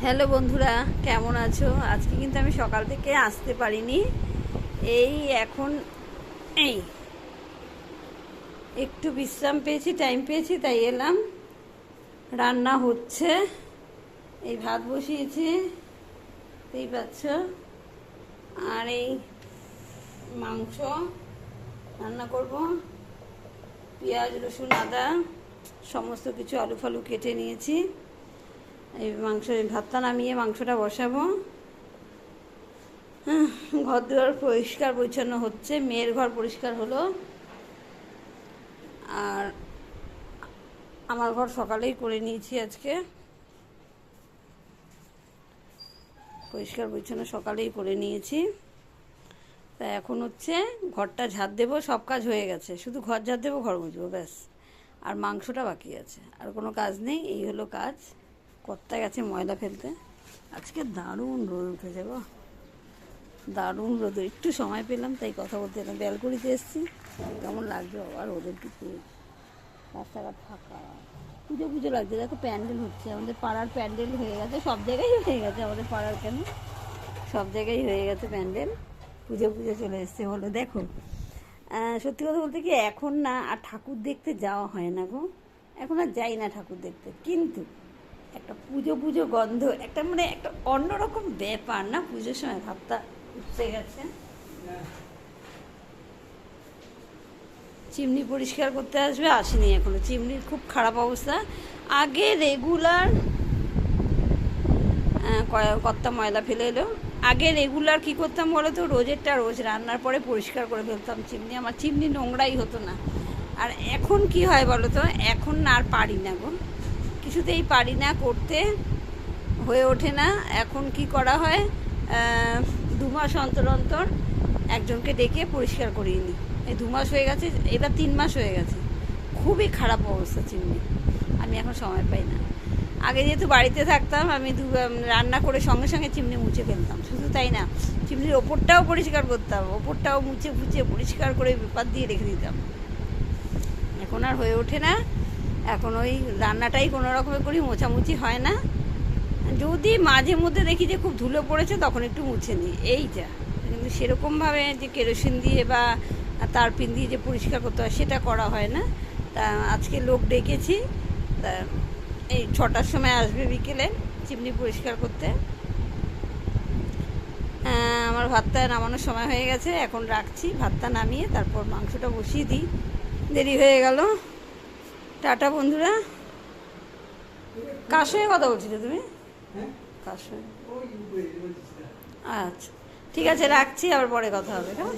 Hello বন্ধুরা, কেমন আছো? আজকে কিন্তু আমি সকাল থেকে আসতে পারিনি। এই এখন, এই, একটু বিশ্রাম পেয়েছি টাইম পেয়েছি, তাই এলাম। রান্না হচ্ছে। এই ভাত বসিয়েছি, এই পাচ্ছ। আর এই মাংস রান্না করব। পেঁয়াজ, রসুন, আদা, সমস্ত কিছু আলু ফালু কেটে নিয়েছি। এই মাংস ভাতটা নামিয়ে মাংসটা বসাবো। ঘর দুয়ার পরিষ্কার পরিচ্ছন্ন হচ্ছে, মেয়ের ঘর পরিষ্কার হলো। আর আমার ঘর সকালেই করে নিয়েছি আজকে। পরিষ্কার পরিচ্ছন্ন সকালেই করে নিয়েছি। তা এখন হচ্ছে ঘরটা ঝাড় দেবো, সব কাজ হয়ে গেছে। শুধু ঘর ঝাড় দেবো, ঘর মুছবো, ব্যাস। আর মাংসটা বাকি আছে। আর কোনো কাজ নেই, এই হলো কাজ। কর্তা গেছে ময়লা ফেলতে? আজকে দারুণ রোদ উঠেছে গো। দারুণ রোদ। একটু সময় পেলাম, তাই কথা বলতে এলাম। ব্যালকনিতে এসেছি। কেমন লাগছে বাবা? রোদের দিকে রাস্তাঘাট ফাঁকা। পুজো পুজো লাগছে। দেখো প্যান্ডেল হচ্ছে। আমাদের পাড়ার প্যান্ডেল হয়ে গেছে। সব জায়গায় হয়ে গেছে আমাদের পাড়ার কেন? সব জায়গায় হয়ে গেছে প্যান্ডেল। পুজো পুজো চলে এসছে হলো দেখো সত্যি কথা বলতে কি, এখন না আর ঠাকুর দেখতে যাওয়া হয় না গো। এখন আর যাই না ঠাকুর দেখতে। কিন্তু একটা পুজো পুজো গন্ধ, একটা মানে একটা অন্যরকম ব্যাপার না? পুজোর সময় ভাবটা উঠতে গেছে। চিমনি পরিষ্কার করতে আসবে, আসেনি এখনও। চিমনির খুব খারাপ অবস্থা। আগে রেগুলার কত্তা ময়লা ফেলে এলো? আগে রেগুলার কি করতাম বলো তো রোজেরটা রোজ রান্নার পরে পরিষ্কার করে ফেলতাম চিমনি। আমার চিমনি নোংরাই হতো না। আর এখন কি হয় বলো তো এখন আর পারি না গো। কিছুতেই পারি না, করতে হয়ে ওঠে না। এখন কি করা হয়? দু মাস অন্তর অন্তর একজনকে ডেকে পরিষ্কার করিয়ে নিই। এই দু মাস হয়ে গেছে, এবার তিন মাস হয়ে গেছে। খুবই খারাপ অবস্থা চিমনি আমি এখন সময় পাই না। আগে যেহেতু বাড়িতে থাকতাম, আমি দু রান্না করে সঙ্গে সঙ্গে চিমনি মুছে ফেলতাম। শুধু তাই না, চিমনির ওপরটাও পরিষ্কার করতাম, ওপরটাও মুছে ফুছে পরিষ্কার করে পেপার দিয়ে রেখে দিতাম। এখন আর হয়ে ওঠে না। এখন ওই রান্নাটাই কোনো রকমে করি, মোছামুছি হয় না। যদি মাঝে মধ্যে দেখি যে খুব ধুলো পড়েছে, তখন একটু মুছে নিই। এই যা। কিন্তু সেরকমভাবে যে কেরোসিন দিয়ে বা তারপিন দিয়ে যে পরিষ্কার করতে হয়, সেটা করা হয় না। তা আজকে লোক ডেকেছি। তা এই ছটার সময় আসবে বিকেলে চিমনি পরিষ্কার করতে। আমার ভাতটা নামানোর সময় হয়ে গেছে, এখন রাখছি। ভাতটা নামিয়ে তারপর মাংসটা বসিয়ে দিই। দেরি হয়ে গেল। টাটা বন্ধুরা। কার সঙ্গে কথা বলছিলে তুমি? কার সঙ্গে আচ্ছা ঠিক আছে, রাখছি, আবার পরে কথা হবে, কেমন?